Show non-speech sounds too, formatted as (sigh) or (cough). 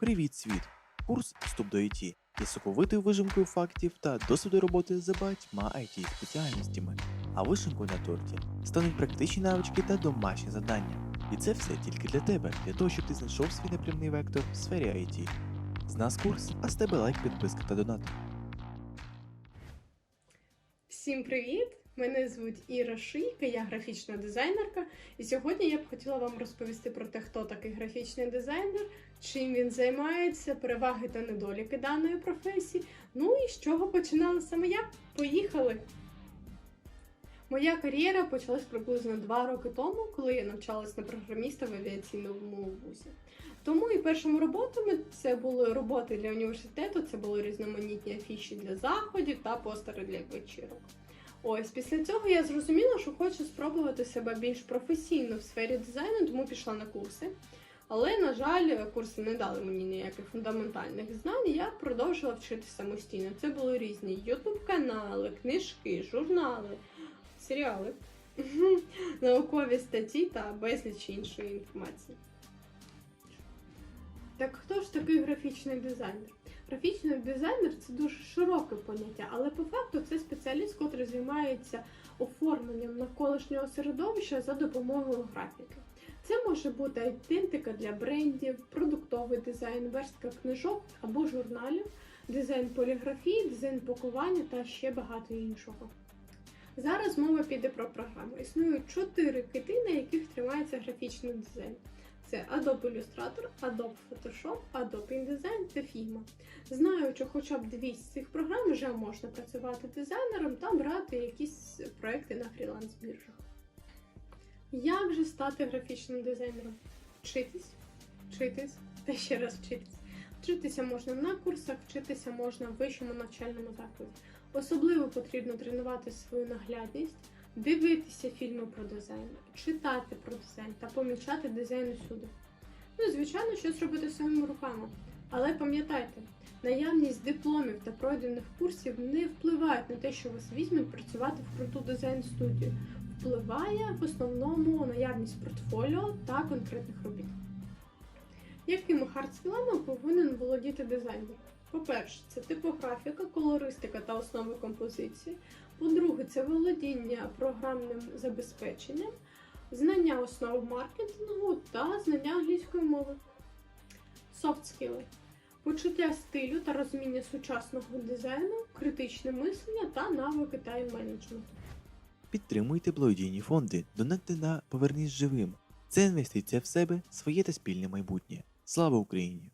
Привіт, світ! Курс Вступ до ІТ є соковитою вижимкою фактів та досвіду роботи за багатьма it спеціальностями. А вишенкою на торті стануть практичні навички та домашні завдання. І це все тільки для тебе, для того, щоб ти знайшов свій напрямний вектор в сфері IT. З нас курс, а з тебе лайк, підписка та донат. Всім привіт! Мене звуть Іра Шийка, я графічна дизайнерка. І сьогодні я б хотіла вам розповісти про те, хто такий графічний дизайнер, чим він займається, переваги та недоліки даної професії. Ну і з чого починала саме я. Поїхали! Моя кар'єра почалась приблизно два роки тому, коли я навчалась на програміста в авіаційному вузі. Тому і першими роботами це були роботи для університету, це були різноманітні афіші для заходів та постери для вечірок. Ось після цього я зрозуміла, що хочу спробувати себе більш професійно в сфері дизайну, тому пішла на курси. Але, на жаль, курси не дали мені ніяких фундаментальних знань. Я продовжила вчитися самостійно. Це були різні ютуб-канали, книжки, журнали, серіали, (laughs) наукові статті та безліч іншої інформації. Так хто ж такий графічний дизайнер? Графічний дизайнер це дуже широке поняття, але по факту це спеціаліст, займається оформленням навколишнього середовища за допомогою графіки. Це може бути ідентика для брендів, продуктовий дизайн, верстка книжок або журналів, дизайн поліграфії, дизайн пакування та ще багато іншого. Зараз мова піде про програми. Існують чотири кити, на яких тримається графічний дизайн. Це Adobe Illustrator, Adobe Photoshop, Adobe InDesign та Figma. Знаючи хоча б дві з цих програм, вже можна працювати дизайнером та брати якісь проекти на фріланс-біржах. Як же стати графічним дизайнером? Вчитись, вчитись та ще раз вчитись. Вчитися можна на курсах, вчитися можна в вищому навчальному закладі. Особливо потрібно тренувати свою наглядність, дивитися фільми про дизайн, читати про дизайн та помічати дизайн усюди. Ну звичайно, щось робити своїми руками. Але пам'ятайте, наявність дипломів та пройдених курсів не впливають на те, що вас візьмуть працювати в круту дизайн-студію. Впливає в основному наявність портфоліо та конкретних робіт. Якими хардскілами повинен володіти дизайнер? По-перше, це типографіка, колористика та основи композиції. По-друге, це володіння програмним забезпеченням, знання основ маркетингу та знання англійської мови. Софт скіли. Почуття стилю та розуміння сучасного дизайну, критичне мислення та навики тайм-менеджменту. Підтримуйте благодійні фонди, донатьте на Повернись живим. Це інвестиція в себе, своє та спільне майбутнє. Слава Україні!